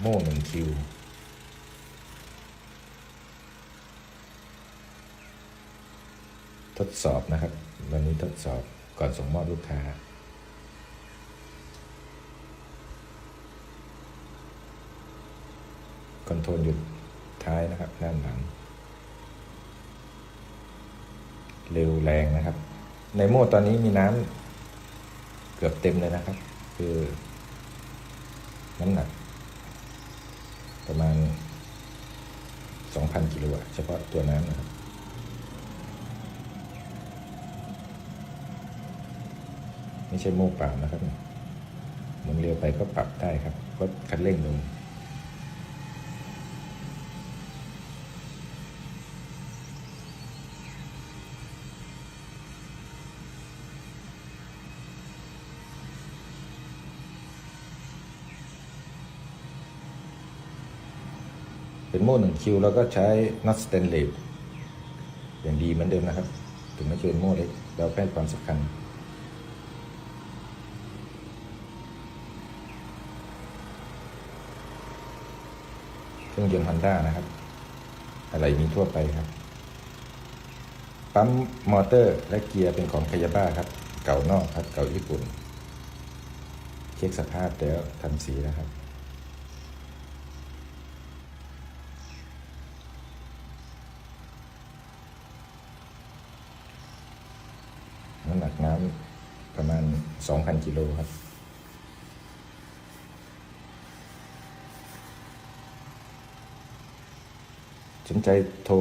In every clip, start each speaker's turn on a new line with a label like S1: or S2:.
S1: โม่หนึ่งคิว ทดสอบนะครับ วันนี้ทดสอบก่อนส่งมอบลูกค้า คอนโทรลหยุดท้ายนะครับ ด้านหลัง เร็วแรงนะครับ ในโม่ตอนนี้มีน้ำเกือบเต็มเลยนะครับ คือ น้ำหนัก ประมาณ 2,000 กิโละเฉพาะตัวน้ำนะครับไม่ใช่โม่เปล่านะครับหมุนเร็วไปก็ปรับได้ครับ ก็คันเร่งลง เป็นโม่หนึ่งคิวแล้วก็ใช้น็อตสเตนเลสอย่างดีเหมือนเดิมนะครับ ถึงไม่ชเป็นโม่เล็กเราให้ความสำคัญเครื่องยนต์ฮอนด้านะครับ อะไรมีทั่วไปครับ ปั๊มมอเตอร์และเกียร์เป็นของคายาบ้าครับ เก่านอกครับ เก่าญี่ปุ่น เช็คสภาพแล้วทำสีแล้วครับ หนักน้ำประมาณ 2,000 กิโลครับ สนใจโทร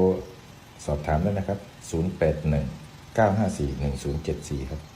S1: สอบถามได้นะครับ 081 954 1074 ครับ